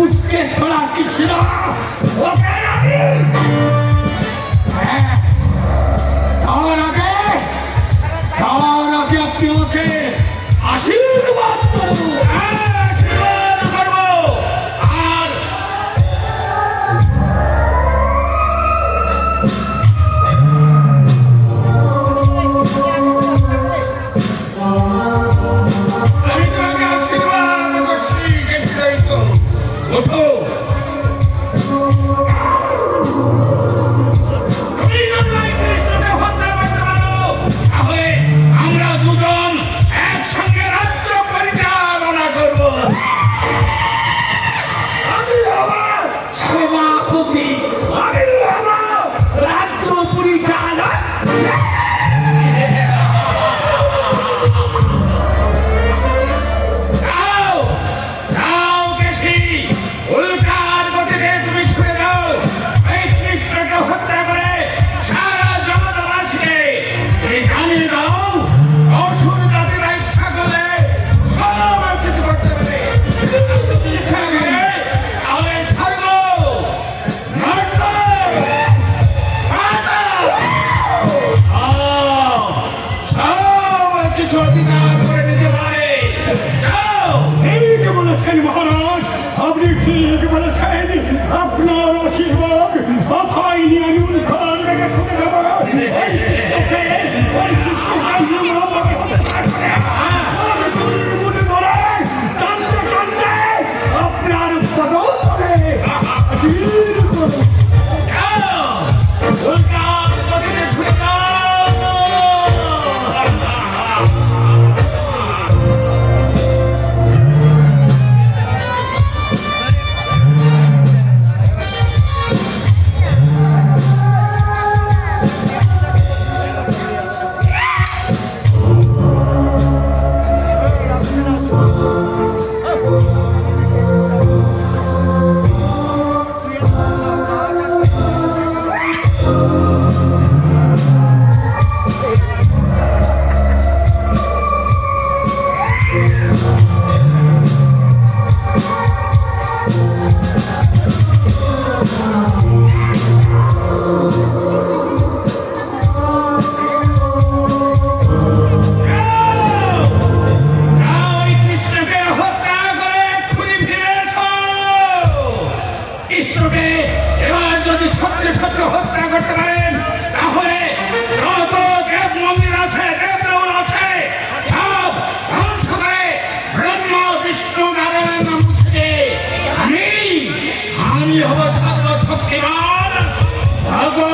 পুষ্কে ছড়া কৃষ্ণ। পদল Oh. আমি হব ছাত্র ভগবান